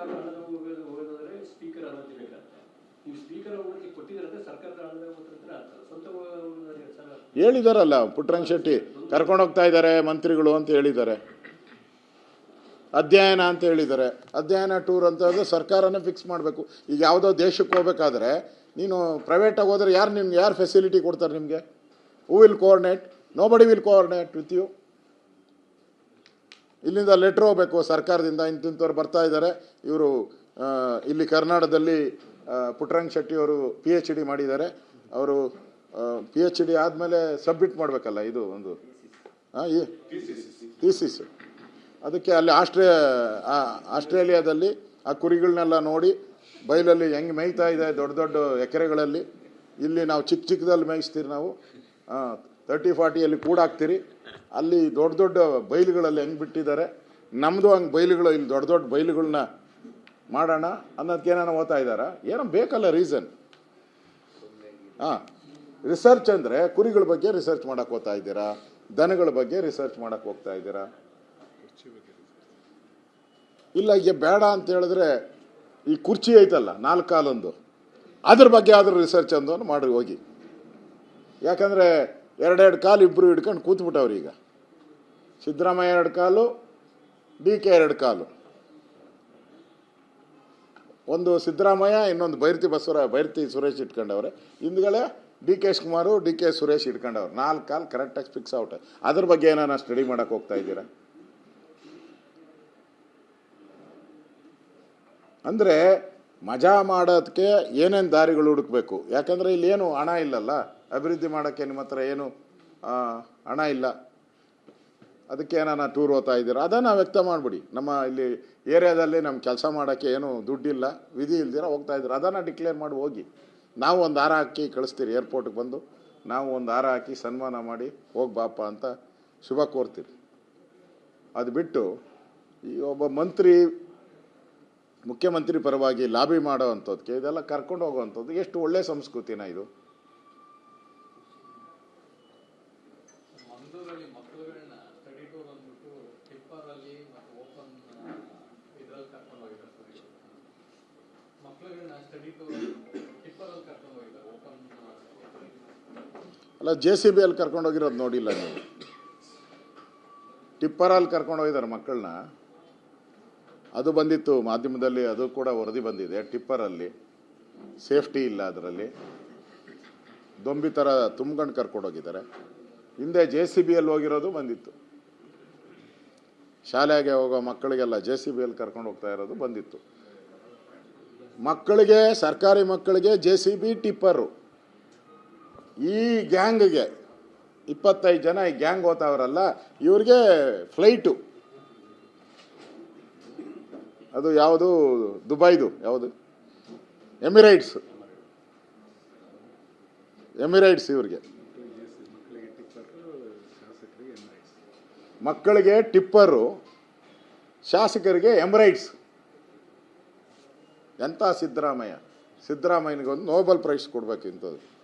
ಸರ್ಕಾರ ಅನುದಾನ ಹೋಗೋದು ಹೋಗೋದಾದ್ರೆ ಸ್ಪೀಕರ್ ಅನುಮತಿ ನೀವು ಸ್ಪೀಕರ್ ಸರ್ಕಾರದ ಅನುದಾನ ಹೇಳಿದಾರಲ್ಲ, ಪುಟ್ಟರಂಗ ಶೆಟ್ಟಿ, ಕರ್ಕೊಂಡು ಹೋಗ್ತಾ ಇದ್ದಾರೆ ಮಂತ್ರಿಗಳು ಅಂತ ಹೇಳಿದ್ದಾರೆ. ಅಧ್ಯಯನ ಅಂತ ಹೇಳಿದ್ದಾರೆ. ಅಧ್ಯಯನ ಟೂರ್ ಅಂತ ಹೇಳಿದ್ರೆ ಸರ್ಕಾರನೇ ಫಿಕ್ಸ್ ಮಾಡಬೇಕು. ಈಗ ಯಾವುದೋ ದೇಶಕ್ಕೆ ಹೋಗ್ಬೇಕಾದ್ರೆ ನೀನು ಪ್ರೈವೇಟಾಗಿ ಹೋದ್ರೆ ಯಾರು ನಿಮ್ಗೆ, ಯಾರು ಫೆಸಿಲಿಟಿ ಕೊಡ್ತಾರೆ ನಿಮಗೆ? Who will coordinate nobody will coordinate with you ಇಲ್ಲಿಂದ ಲೆಟ್ರ್ ಹೋಗ್ಬೇಕು ಸರ್ಕಾರದಿಂದ, ಇಂತಿಂಥವ್ರು ಬರ್ತಾ ಇದ್ದಾರೆ. ಇವರು ಇಲ್ಲಿ ಕರ್ನಾಟಕದಲ್ಲಿ ಪುಟ್ಟರಂಗ ಶೆಟ್ಟಿ ಅವರು ಪಿ ಎಚ್ ಡಿ ಮಾಡಿದ್ದಾರೆ. ಅವರು ಪಿ ಎಚ್ ಡಿ ಆದಮೇಲೆ ಸಬ್ಮಿಟ್ ಮಾಡಬೇಕಲ್ಲ, ಇದು ಒಂದು ಥೀಸಿಸ್ ಅದಕ್ಕೆ ಅಲ್ಲಿ ಆಸ್ಟ್ರೇ ಆಸ್ಟ್ರೇಲಿಯಾದಲ್ಲಿ ಆ ಕುರಿಗಳನ್ನೆಲ್ಲ ನೋಡಿ ಬೈಲಲ್ಲಿ ಹೆಂಗೆ ಮೇಯ್ತಾ ಇದೆ ದೊಡ್ಡ ದೊಡ್ಡ ಎಕರೆಗಳಲ್ಲಿ, ಇಲ್ಲಿ ನಾವು ಚಿಕ್ಕ ಚಿಕ್ಕದಲ್ಲಿ ಮೇಯಿಸ್ತೀರಿ ನಾವು ತರ್ಟಿ ಫಾರ್ಟಿಯಲ್ಲಿ ಕೂಡ ಹಾಕ್ತೀರಿ ಅಲ್ಲಿ ದೊಡ್ಡ ದೊಡ್ಡ ಬೈಲುಗಳಲ್ಲಿ ಹೆಂಗೆ ಬಿಟ್ಟಿದ್ದಾರೆ? ನಮ್ಮದು ಹಂಗೆ ಬೈಲುಗಳು ಇಲ್ಲಿ ದೊಡ್ಡ ದೊಡ್ಡ ಬಯಲುಗಳನ್ನ ಮಾಡೋಣ ಅನ್ನೋದಕ್ಕೆ ಓದ್ತಾ ಇದ್ದಾರ? ಏನೋ ಬೇಕಲ್ಲ ರೀಸನ್ ಹಾಂ ರಿಸರ್ಚ್ ಅಂದರೆ ಕುರಿಗಳ ಬಗ್ಗೆ ರಿಸರ್ಚ್ ಮಾಡೋಕ್ಕೆ ಹೋಗ್ತಾ ಇದ್ದೀರಾ? ದನಗಳ ಬಗ್ಗೆ ರಿಸರ್ಚ್ ಮಾಡೋಕ್ಕೆ ಹೋಗ್ತಾ ಇದ್ದೀರಾ? ಇಲ್ಲ, ಈಗ ಬೇಡ ಅಂತ ಹೇಳಿದ್ರೆ ಈ ಕುರ್ಚಿ ಐತಲ್ಲ, ನಾಲ್ಕು ಕಾಲೊಂದು. ಅದ್ರ ಬಗ್ಗೆ ಆದರೂ ರಿಸರ್ಚ್ ಅಂದೋನು ಮಾಡಿ ಹೋಗಿ. ಯಾಕಂದರೆ ಎರಡೆರಡು ಕಾಲು ಇಬ್ಬರು ಹಿಡ್ಕೊಂಡು ಕೂತ್ಬಿಟ್ಟವ್ರು ಈಗ. ಸಿದ್ದರಾಮಯ್ಯ ಎರಡು ಕಾಲು, ಡಿ ಕೆ ಎರಡು ಕಾಲು. ಒಂದು ಸಿದ್ದರಾಮಯ್ಯ, ಇನ್ನೊಂದು ಬೈರ್ತಿ ಬಸವರ, ಬೈರ್ತಿ ಸುರೇಶ್ ಇಟ್ಕೊಂಡವ್ರೆ. ಹಿಂದ್ಗಡೆ D K Shivakumar D K Suresh ಇಟ್ಕೊಂಡವ್ರು. ನಾಲ್ಕು ಕಾಲು ಕರೆಕ್ಟಾಗಿ ಫಿಕ್ಸ್ ಔಟ್ ಅದ್ರ ಬಗ್ಗೆ ಏನಾನ ಸ್ಟಡಿ ಮಾಡೋಕೆ ಹೋಗ್ತಾ ಇದ್ದೀರಾ? ಅಂದರೆ ಮಜಾ ಮಾಡೋದಕ್ಕೆ ಏನೇನು ದಾರಿಗಳು ಹುಡುಕಬೇಕು? ಯಾಕಂದರೆ ಇಲ್ಲೇನು ಹಣ ಇಲ್ಲಲ್ಲ? ಅಭಿವೃದ್ಧಿ ಮಾಡೋಕ್ಕೆ ನಿಮ್ಮ ಹತ್ರ ಏನು ಹಣ ಇಲ್ಲ. ಅದಕ್ಕೆ ಏನಾನ ಟೂರ್ ಹೋಗ್ತಾ ಇದ್ದೀರಾ? ಅದನ್ನು ವ್ಯಕ್ತ ಮಾಡಿಬಿಡಿ. ನಮ್ಮ ಇಲ್ಲಿ ಏರಿಯಾದಲ್ಲಿ ನಮ್ಮ ಕೆಲಸ ಮಾಡೋಕ್ಕೆ ಏನು ದುಡ್ಡಿಲ್ಲ, ವಿಧಿ ಇಲ್ದಿರ ಹೋಗ್ತಾ ಇದ್ದೀರಾ? ಅದನ್ನು ಡಿಕ್ಲೇರ್ ಮಾಡಿ ಹೋಗಿ. ನಾವು ಒಂದು ಹಾರ ಹಾಕಿ ಕಳಿಸ್ತೀರಿ ಏರ್ಪೋರ್ಟ್ಗೆ ಬಂದು. ನಾವು ಒಂದು ಹಾರ ಹಾಕಿ ಸನ್ಮಾನ ಮಾಡಿ ಹೋಗಿ ಬಾಪ ಅಂತ ಶುಭ ಕೋರ್ತೀರಿ ಅದು ಬಿಟ್ಟು ಈ ಒಬ್ಬ ಮಂತ್ರಿ ಮುಖ್ಯಮಂತ್ರಿ ಪರವಾಗಿ ಲಾಬಿ ಮಾಡೋ ಅಂಥದ್ದಕ್ಕೆ ಇದೆಲ್ಲ ಕರ್ಕೊಂಡು ಹೋಗುವಂಥದ್ದು ಎಷ್ಟು ಒಳ್ಳೆ ಸಂಸ್ಕೃತಿನ ಇದು. ಅಲ್ಲ ಜೆ ಸಿ ಬಿ ಅಲ್ಲಿ ಕರ್ಕೊಂಡು ಹೋಗಿರೋದು ನೋಡಿಲ್ಲ ನೀವು. ಟಿಪ್ಪರಲ್ಲಿ ಕರ್ಕೊಂಡು ಹೋಗಿದ್ದಾರೆ ಮಕ್ಕಳನ್ನ. ಅದು ಬಂದಿತ್ತು, ಮಾಧ್ಯಮದಲ್ಲಿ ಅದು ಕೂಡ ವರದಿ ಬಂದಿದೆ, ಟಿಪ್ಪರಲ್ಲಿ. ಸೇಫ್ಟಿ ಇಲ್ಲ ಅದರಲ್ಲಿ. ದೊಂಬಿ ಥರ ತುಂಬ್ಕೊಂಡು ಕರ್ಕೊಂಡು ಹೋಗಿದ್ದಾರೆ ಹಿಂದೆ ಜೆ ಸಿ ಬಿಯಲ್ಲಿ ಹೋಗಿರೋದು ಬಂದಿತ್ತು. ಶಾಲೆಗೆ ಹೋಗೋ ಮಕ್ಕಳಿಗೆಲ್ಲ ಜೆ ಸಿ ಬಿಯಲ್ಲಿ ಕರ್ಕೊಂಡು ಹೋಗ್ತಾ ಇರೋದು ಬಂದಿತ್ತು. ಮಕ್ಕಳಿಗೆ, ಸರ್ಕಾರಿ ಮಕ್ಕಳಿಗೆ ಜೆ ಸಿ ಬಿ ಟಿಪ್ಪರು. ಈ ಗ್ಯಾಂಗ್ಗೆ ಇಪ್ಪತ್ತೈದು ಜನ ಈ ಗ್ಯಾಂಗ್ ಹೋತಾವ್ರಲ್ಲ ಇವ್ರಿಗೆ ಫ್ಲೈಟು. ಅದು ಯಾವುದು? ದುಬೈದು, ಯಾವುದು? ಎಮಿರೈಟ್ಸ್. ಎಮಿರೈಟ್ಸ್ ಇವ್ರಿಗೆ. ಮಕ್ಕಳಿಗೆ ಟಿಪ್ಪರು, ಶಾಸಕರಿಗೆ ಎಮಿರೈಟ್ಸ್. ಎಂಥ ಸಿದ್ದರಾಮಯ್ಯ? ಸಿದ್ದರಾಮಯ್ಯನಿಗೆ ಒಂದು ನೋಬಲ್ ಪ್ರೈಸ್ ಕೊಡ್ಬೇಕು ಇಂಥದ್ದು.